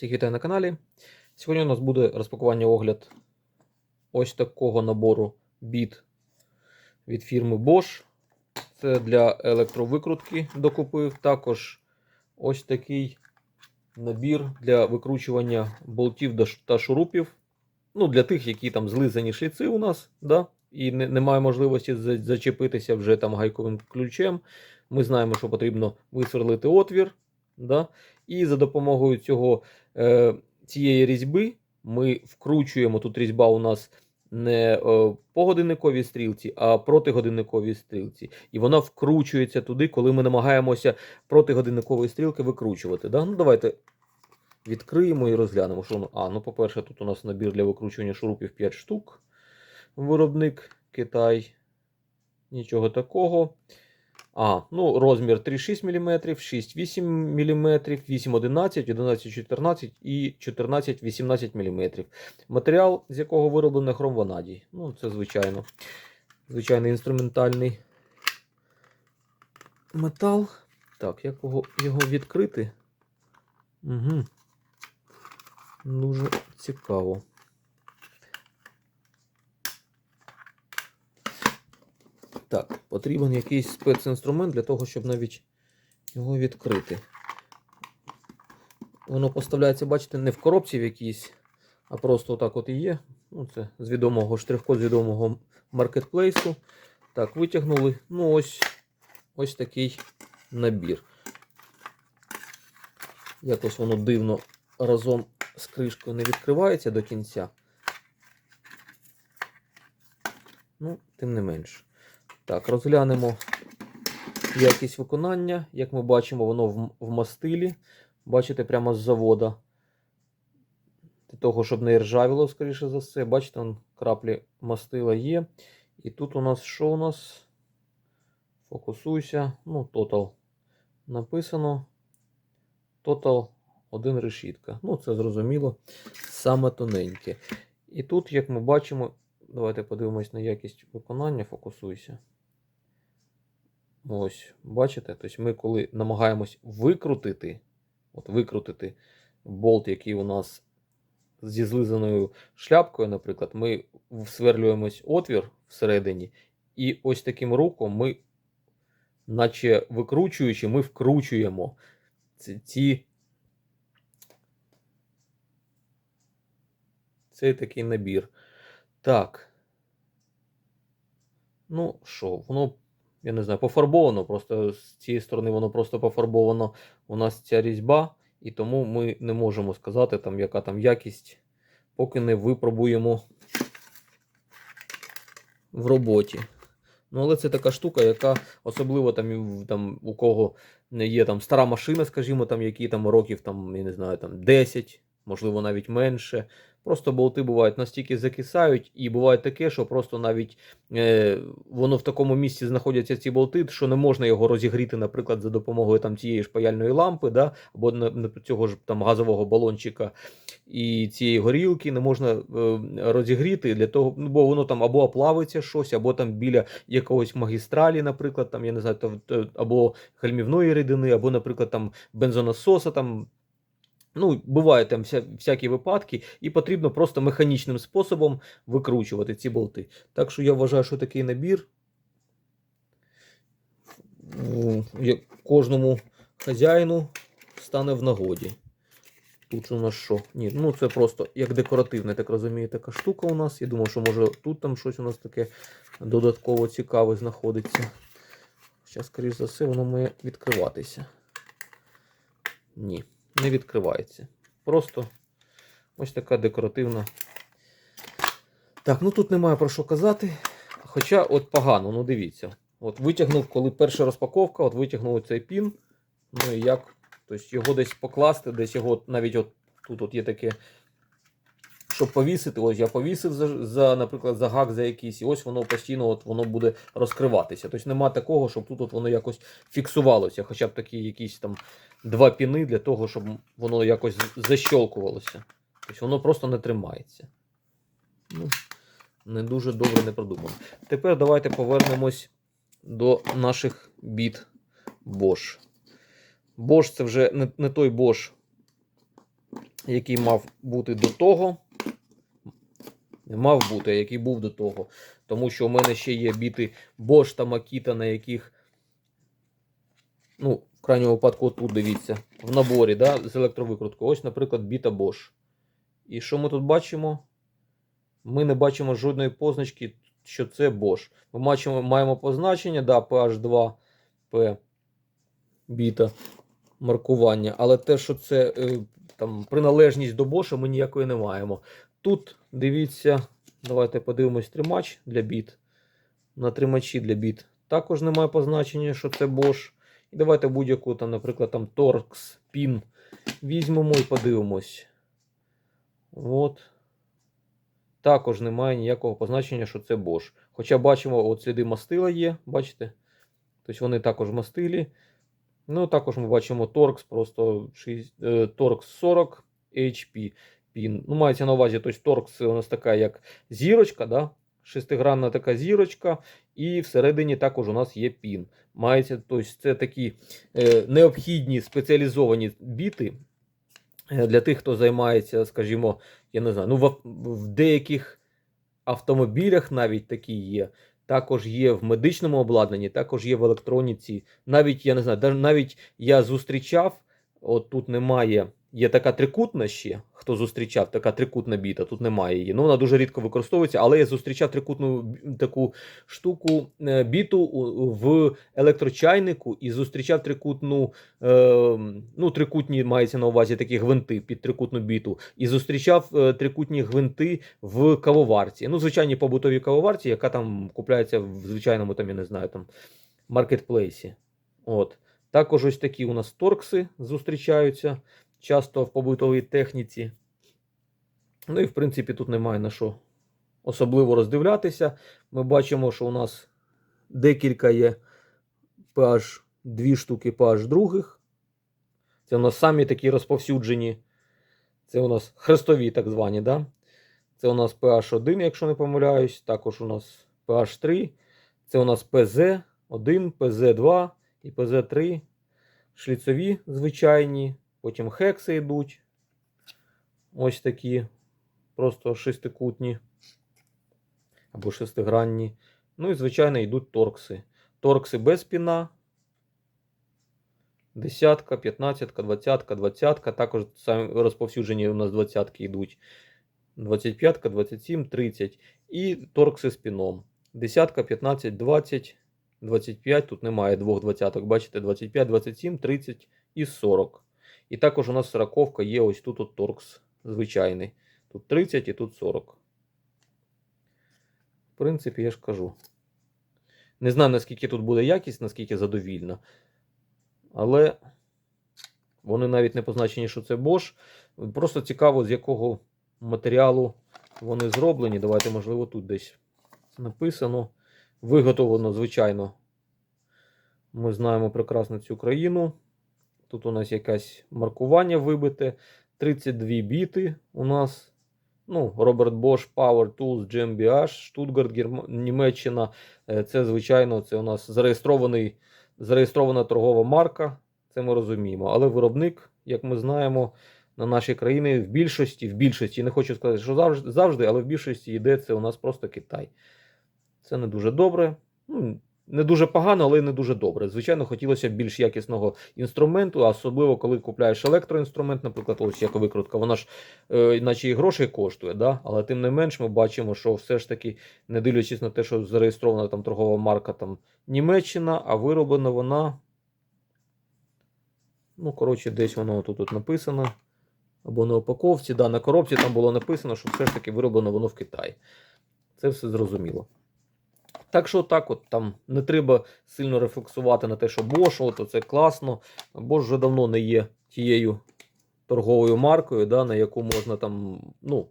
Всіх вітаю на каналі. Сьогодні у нас буде розпакування огляд ось такого набору біт від фірми Bosch. Це для електровикрутки докупив. Також ось такий набір для викручування болтів та шурупів. Ну, для тих, які там злизані шліци у нас, да? і не, немає можливості зачепитися вже там гайковим ключем. Ми знаємо, що потрібно висверлити отвір. Да? І за допомогою цього, цієї різьби ми вкручуємо. Тут різьба у нас не е, по годинниковій стрілці, а протигодинниковій стрілці. І вона вкручується туди, коли ми намагаємося протигодинникової стрілки викручувати. Да? Ну, давайте відкриємо і розглянемо, що. А, ну, по-перше, тут у нас набір для викручування шурупів 5 штук. Виробник Китай. Нічого такого. А, ну, розмір 3,6 мм, 6,8 мм, 8,11, 11,14 і 14,18 мм. Матеріал, з якого вироблений хром ванадій. Ну, це звичайно. Звичайний інструментальний метал. Так, як його, його відкрити? Угу. Дуже цікаво. Так, потрібен якийсь спецінструмент для того, щоб навіть його відкрити. Воно поставляється, бачите, не в коробці в якійсь, а просто отак от і є. Ну, це з відомого штрих-код з відомого маркетплейсу. Так, витягнули. Ну, ось ось такий набір. Якось воно дивно разом з кришкою не відкривається до кінця. Ну, тим не менш. Так, розглянемо якість виконання. Як ми бачимо, воно в, в мастилі. Бачите, прямо з завода. Для того, щоб не ржавіло, скоріше за все. Бачите, вон, краплі мастила є. І тут у нас що у нас? Фокусуйся. Ну, Total. Написано. Total 1 решітка. Ну, це зрозуміло. Саме тоненьке. І тут, як ми бачимо, давайте подивимось на якість виконання. Фокусуйся. Ось, бачите? Тобто ми, коли намагаємось викрутити, от викрутити болт, який у нас зі злизаною шляпкою, наприклад, ми всверлюємось отвір всередині, і ось таким рухом ми, наче викручуючи, ми вкручуємо ці цей такий набір. Так. Ну що, воно, я не знаю, пофарбовано. Просто з цієї сторони воно просто пофарбовано у нас ця різьба, і тому ми не можемо сказати, там, яка там якість, поки не випробуємо в роботі. Ну, але це така штука, яка особливо там, там у кого є там стара машина, скажімо, там, які там років, там, я не знаю, там 10, можливо, навіть менше. Просто болти бувають настільки закисають, і буває таке, що просто навіть е, воно в такому місці знаходяться ці болти, що не можна його розігріти, наприклад, за допомогою там цієї ж паяльної лампи, да, або цього ж там газового балончика і цієї горілки не можна е, розігріти для того, ну, бо воно там або оплавиться щось, або там біля якогось магістралі, наприклад, там я не знаю, то- або гальмівної рідини, або, наприклад, там бензонасоса там. Ну, бувають там вся, всякі випадки, і потрібно просто механічним способом викручувати ці болти. Так що я вважаю, що такий набір кожному хазяїну стане в нагоді. Тут у нас що? Ні, ну це просто як декоративна, так розумію, така штука у нас. Я думав, що може тут там щось у нас таке додатково цікаве знаходиться. Зараз, скоріш за все, воно має відкриватися. Ні, не відкривається. Просто ось така декоративна. Так, ну тут немає про що казати. Хоча от погано, ну дивіться. От витягнув, коли перша розпаковка, от витягнув цей пін. Ну і як? Тобто його десь покласти, десь його навіть от тут от є таке. Щоб повісити, ось я повісив за, за, наприклад, за гак за якийсь, і ось воно постійно от воно буде розкриватися. Тобто нема такого, щоб тут от воно якось фіксувалося, хоча б такі якісь там два піни для того, щоб воно якось защолкувалося. Тобто воно просто не тримається. Ну, не дуже добре не продумано. Тепер давайте повернемось до наших біт Bosch. Bosch це вже не, не той Bosch, який мав бути до того. Мав бути, який був до того. Тому що у мене ще є біти Bosch та Makita, на яких, ну, в крайньому випадку, тут дивіться, в наборі да, з електровикруткою. Ось, наприклад, біта Bosch. І що ми тут бачимо? Ми не бачимо жодної позначки, що це Bosch. Ми бачимо, маємо позначення, да, PH2, P, біта, маркування. Але те, що це е, там, приналежність до Bosch, ми ніякої не маємо. Тут дивіться, давайте подивимось тримач для біт. На тримачі для біт також немає позначення, що це Bosch. І давайте будь-яку, там, наприклад, там Torx, PIN візьмемо і подивимось. От. Також немає ніякого позначення, що це Bosch. Хоча бачимо, от сліди мастила є, бачите? Тобто вони також мастилі. Ну, також ми бачимо Torx, просто 6, е, Torx 40 HP пін. Ну, мається на увазі, тобто це у нас така як зірочка, да? шестигранна така зірочка, і всередині також у нас є пін. Мається, тобто це такі е, необхідні спеціалізовані біти е, для тих, хто займається, скажімо, я не знаю, ну в, в деяких автомобілях навіть такі є. Також є в медичному обладнанні, також є в електроніці. Навіть я не знаю, навіть я зустрічав, от тут немає. Є така трикутна ще, хто зустрічав, така трикутна біта, тут немає її. Ну, вона дуже рідко використовується, але я зустрічав трикутну таку штуку е, біту в електрочайнику і зустрічав трикутну, е, ну, трикутні мається на увазі такі гвинти під трикутну біту. І зустрічав е, трикутні гвинти в кавоварці. Ну, звичайні побутовій кавоварці, яка там купляється в звичайному, там, я не знаю, там, маркетплейсі. От. Також ось такі у нас торкси зустрічаються часто в побутовій техніці. Ну і в принципі тут немає на що особливо роздивлятися. Ми бачимо, що у нас декілька є PH, дві штуки PH других. Це у нас самі такі розповсюджені. Це у нас хрестові, так звані. Да? Це у нас PH1, якщо не помиляюсь. Також у нас PH3. Це у нас PZ1, PZ2 і PZ3. Шліцові звичайні. Потім хекси йдуть. Ось такі. Просто шестикутні. Або шестигранні. Ну і, звичайно, йдуть торкси. Торкси без піна. Десятка, п'ятнадцятка, двадцятка, двадцятка. Також розповсюджені у нас двадцятки йдуть. 25, 27, 30. І торкси з піном. Десятка, 15, 20, 25. Тут немає двох двадцяток. Бачите, 25, 27, 30 і 40. І також у нас сороковка є ось тут от торкс звичайний. Тут 30 і тут 40. В принципі, я ж кажу. Не знаю, наскільки тут буде якість, наскільки задовільна. Але вони навіть не позначені, що це Bosch. Просто цікаво, з якого матеріалу вони зроблені. Давайте, можливо, тут десь написано. Виготовлено, звичайно. Ми знаємо прекрасно цю країну. Тут у нас якесь маркування вибите. 32 біти у нас. Ну, Роберт Bosch, Power Tools, GmbH, Штутгарт. Німеччина. Е, Це, звичайно, це у нас зареєстрований, зареєстрована торгова марка. Це ми розуміємо. Але виробник, як ми знаємо, на нашій країні в більшості, в більшості, не хочу сказати, що завжди, завжди, але в більшості йде це у нас просто Китай. Це не дуже добре. Ну, не дуже погано, але й не дуже добре. Звичайно, хотілося б більш якісного інструменту, особливо коли купляєш електроінструмент, наприклад, ось як викрутка, вона ж е, наче і грошей коштує, да? але тим не менш ми бачимо, що все ж таки, не дивлячись на те, що зареєстрована там торгова марка там Німеччина, а вироблена вона. Ну, коротше, десь воно тут от написано. Або на упаковці, да, на коробці там було написано, що все ж таки вироблено воно в Китаї. Це все зрозуміло. Так що так, от там не треба сильно рефлексувати на те, що Bosch, от це класно. Bosch вже давно не є тією торговою маркою, да, на яку можна там, ну,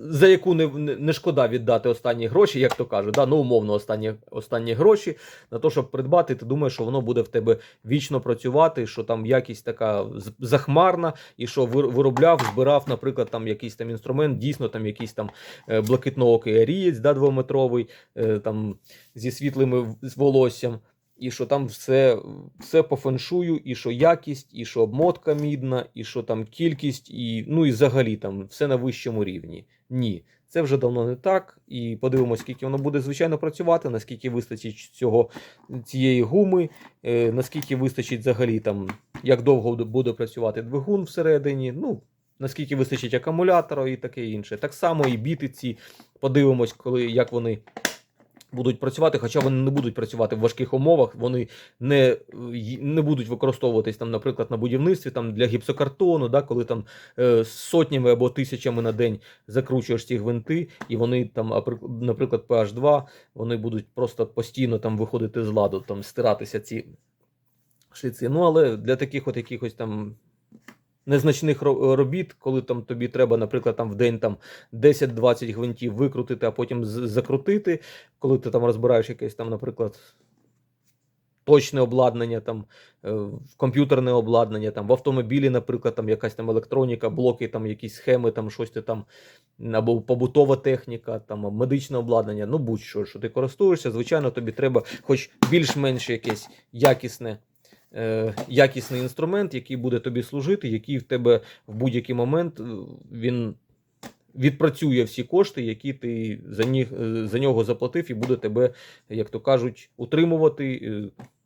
за яку не, не, шкода віддати останні гроші, як то кажуть, да, ну умовно останні, останні гроші на те, щоб придбати, ти думаєш, що воно буде в тебе вічно працювати, що там якість така захмарна, і що виробляв, збирав, наприклад, там якийсь там інструмент, дійсно там якийсь там е, блакитноокий арієць, да, двометровий, е, там зі світлими волоссям. І що там все, все по феншую, і що якість, і що обмотка мідна, і що там кількість, і ну і взагалі там все на вищому рівні. Ні, це вже давно не так. І подивимось, скільки воно буде звичайно працювати, наскільки вистачить цього цієї гуми, е, наскільки вистачить взагалі там, як довго буде працювати двигун всередині. Ну, наскільки вистачить акумулятора і таке інше. Так само і біти ці. Подивимось, коли як вони будуть працювати, хоча вони не будуть працювати в важких умовах, вони не, е, не будуть використовуватись там, наприклад, на будівництві там для гіпсокартону, да, коли там е, сотнями або тисячами на день закручуєш ці гвинти, і вони там, апри- наприклад, PH2, вони будуть просто постійно там виходити з ладу, там стиратися ці шліци. Ну, але для таких от якихось там. Незначних робіт, коли там тобі треба, наприклад, там в день там 10-20 гвинтів викрутити, а потім закрутити, коли ти там розбираєш якесь там, наприклад, точне обладнання, там, е, комп'ютерне обладнання, там, в автомобілі, наприклад, там якась там електроніка, блоки, там якісь схеми, там щось ти там, або побутова техніка, там медичне обладнання, ну будь-що, що ти користуєшся, звичайно, тобі треба хоч більш-менш якесь якісне. Е, Якісний інструмент, який буде тобі служити, який в тебе в будь-який момент е, він відпрацює всі кошти, які ти за, них, е, за нього заплатив, і буде тебе, як то кажуть, утримувати,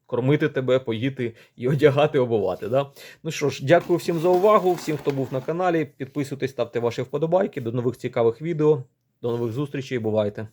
кормити тебе, поїти і одягати, обувати. Да? Ну що ж, дякую всім за увагу, всім, хто був на каналі. Підписуйтесь, ставте ваші вподобайки. До нових цікавих відео. До нових зустрічей. Бувайте!